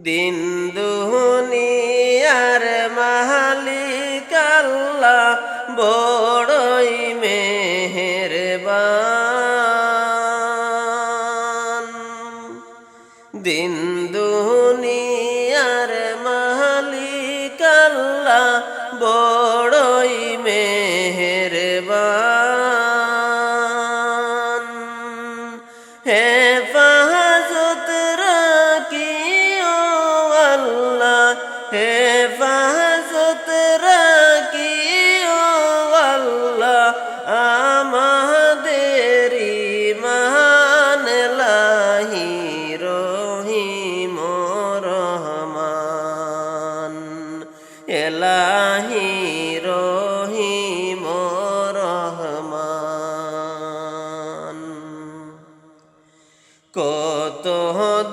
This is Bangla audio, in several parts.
দিন দুনিয়ার মালিক আল্লাহ বড়ই মেহেরবান। দিন দুনিয়ার মালিক আল্লাহ বড়ই মেহেরবান। হেফাজত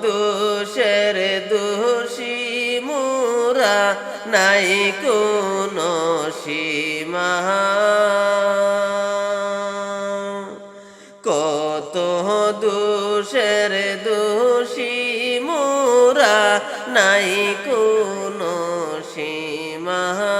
দোষের দোষী মুরা নাই কোন সীমা। কত দোষের দোষী মুরা নাই কোন সীমা।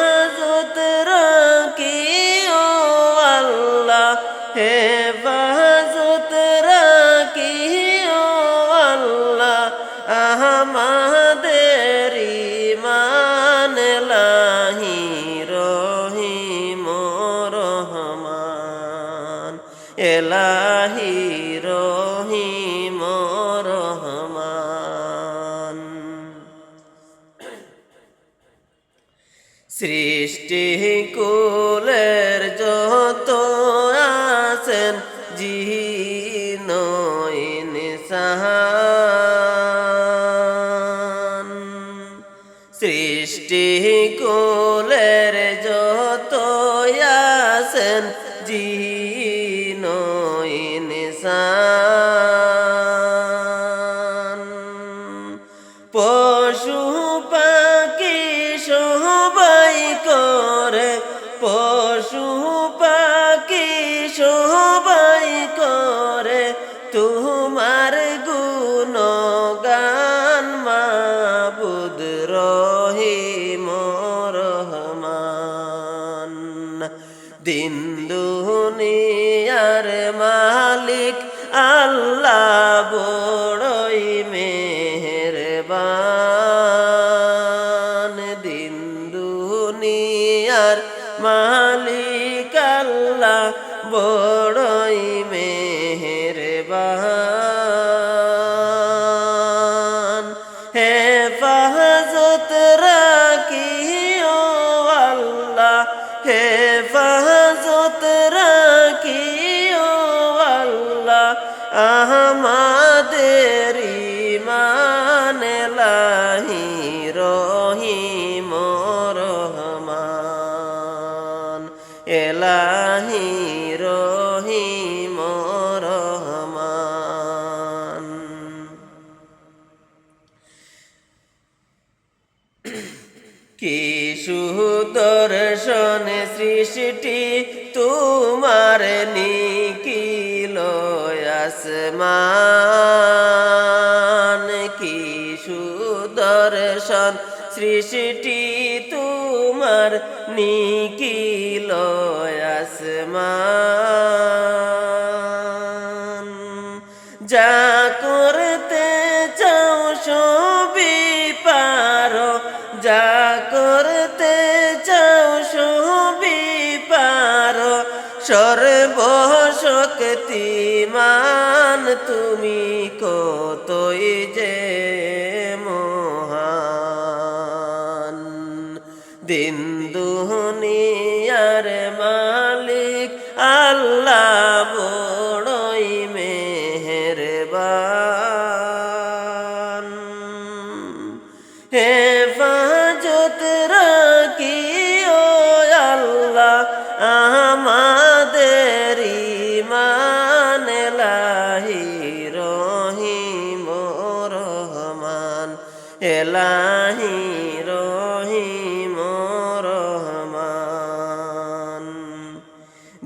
এলাহি রহিম রহমান। সৃষ্টি কুলের যত দিন দুনিয়ার মালিক আল্লাহ বড়ই মেহরবান। দিন দুনিয়ার মালিক আল্লাহ বড়ই মেহেরবান। এলাহি রহিম রহমান। কি সুদর্শন সৃষ্টি তোমার নিকিল আসমান? কি সুদর্শন সৃষ্টি তোমার নিকিল আসমান। যা করতে চাও সবই পারো, যা করতে চাও সবই পারো। সর্বশক্তিমান তুমি কতই যে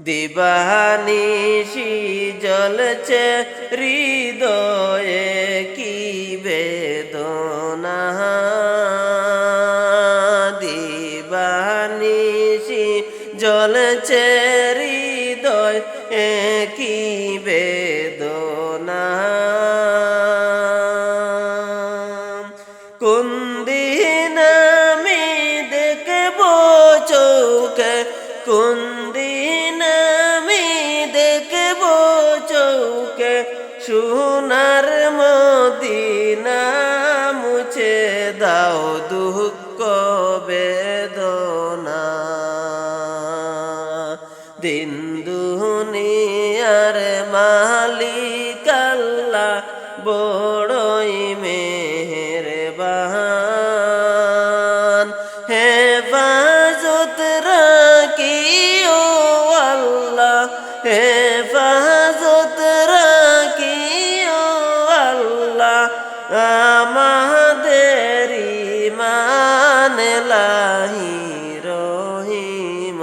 দিবানিশি জলছে হৃদয়ে কি বেদনা? দিবানিশি জলছে হৃদয় কি বেদনা? কোন দিন দেখব চৌকে কোন বড়ই মেহেরবান। হেফাজত রাখিও আল্লাহ হেফাজত রাখিও আল্লাহ। আমাদের ইমান লাহি রহিম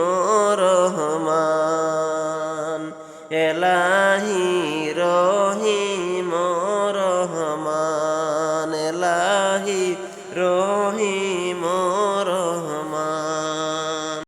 রহমান এলা